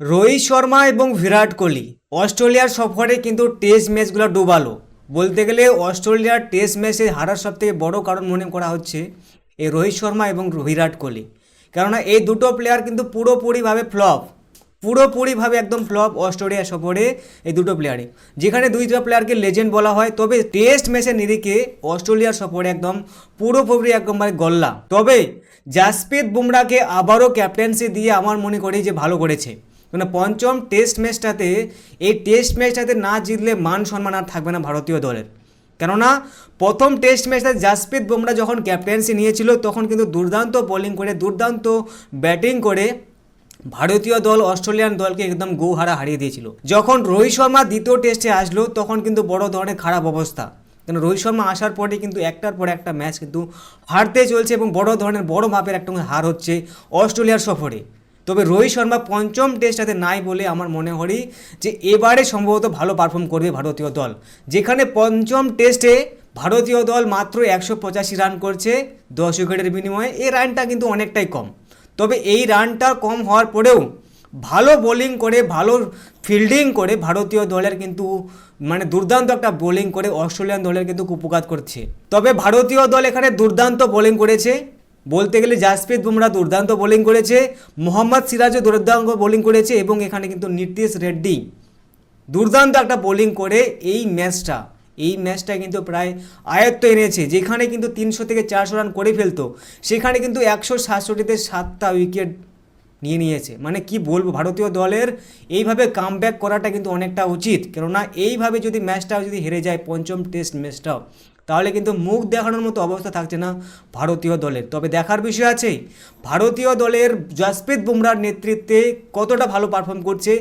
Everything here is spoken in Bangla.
রোহিত শর্মা এবং বিরাট কোহলি। অস্ট্রেলিয়ার সফরে কিন্তু টেস্ট ম্যাচগুলো ডুবালো। বলতে গেলে অস্ট্রেলিয়ার টেস্ট ম্যাচে হারার সবথেকে বড় কারণ মনে করা হচ্ছে এই রোহিত শর্মা এবং বিরাট কোহলি। কেননা এই দুটো প্লেয়ার কিন্তু পুরোপুরিভাবে ফ্লপ। পুরোপুরিভাবে একদম ফ্লপ অস্ট্রেলিয়া সফরে এই দুটো প্লেয়ারে যেখানে দুইটা প্লেয়ারকে লেজেন্ড বলা হয়, তবে টেস্ট ম্যাচের নিরিখে অস্ট্রেলিয়ার সফরে একদম পুরোপুরি একদমবারে গল্লা। তবে জাসপ্রীত বুমরাকে আবারও ক্যাপ্টেন্সি দিয়ে আমার মনে করি যে ভালো করেছে। মানে পঞ্চম টেস্ট ম্যাচটাতে এই টেস্ট ম্যাচটাতে না জিতলে মান সম্মান আর থাকবে না ভারতীয় দলের। কেননা, প্রথম টেস্ট ম্যাচটা জাসপ্রীত বুমরা যখন ক্যাপ্টেন্সি নিয়েছিল, তখন কিন্তু দুর্দান্ত বোলিং করে, দুর্দান্ত ব্যাটিং করে ভারতীয় দল, অস্ট্রেলিয়ান দলকে একদম গৌহারা হারিয়ে দিয়েছিল। যখন রোহিত শর্মা দ্বিতীয় টেস্টে আসলো, তখন কিন্তু বড় ধরনের খারাপ অবস্থা। কারণ রোহিত শর্মা আসার পরে কিন্তু একটার পর একটা ম্যাচ কিন্তু হারতে চলছে এবং বড় ধরনের বড় মাপের একটা হার হচ্ছে অস্ট্রেলিয়ার সফরে। তবে রোহিত শর্মা পঞ্চম টেস্টটাতে নাই বলে আমার মনে হয় যে এবারে সম্ভবত ভালো পারফর্ম করবে ভারতীয় দল। যেখানে পঞ্চম টেস্টে ভারতীয় দল মাত্র একশো পঁচাশি রান করছে দশ উইকেটের বিনিময়ে, এই রানটা কিন্তু অনেকটাই কম। তবে এই রানটা কম হওয়ার পরেও ভালো বোলিং করে, ভালো ফিল্ডিং করে ভারতীয় দলের কিন্তু মানে দুর্দান্ত একটা বোলিং করে, অস্ট্রেলিয়ান দলের কিন্তু উপকার করছে। তবে ভারতীয় দল এখানে দুর্দান্ত বোলিং করেছে। বলতে গেলে জাসপ্রীত বুমরা দুর্দান্ত বোলিং করেছে, মোহাম্মদ সিরাজও দুর্দান্ত বোলিং করেছে এবং এখানে কিন্তু নীতিশ রেড্ডি। দুর্দান্ত একটা বোলিং করে এই ম্যাচটা। এই ম্যাচটা কিন্তু প্রায় আয়ত্ত এনেছে, যেখানে কিন্তু তিনশো থেকে চারশো রান করে ফেলতো। সেখানে কিন্তু একশো সাতষট্টিতে সাতটা উইকেট নিয়ে নিয়েছে। মানে কি বলব, ভারতীয় দলের এইভাবে কামব্যাক করাটা কিন্তু অনেকটা উচিত। কেননা এইভাবে যদি ম্যাচটাও যদি হেরে যায়, পঞ্চম টেস্ট ম্যাচটাও তাহলে কিন্তু মুখ দেখানোর মতো অবস্থা থাকছে না ভারতীয় দলের। তবে দেখার বিষয় আছে, ভারতীয় দলের জাসপ্রীত বুমরার নেতৃত্বে কতটা ভালো পারফর্ম করছে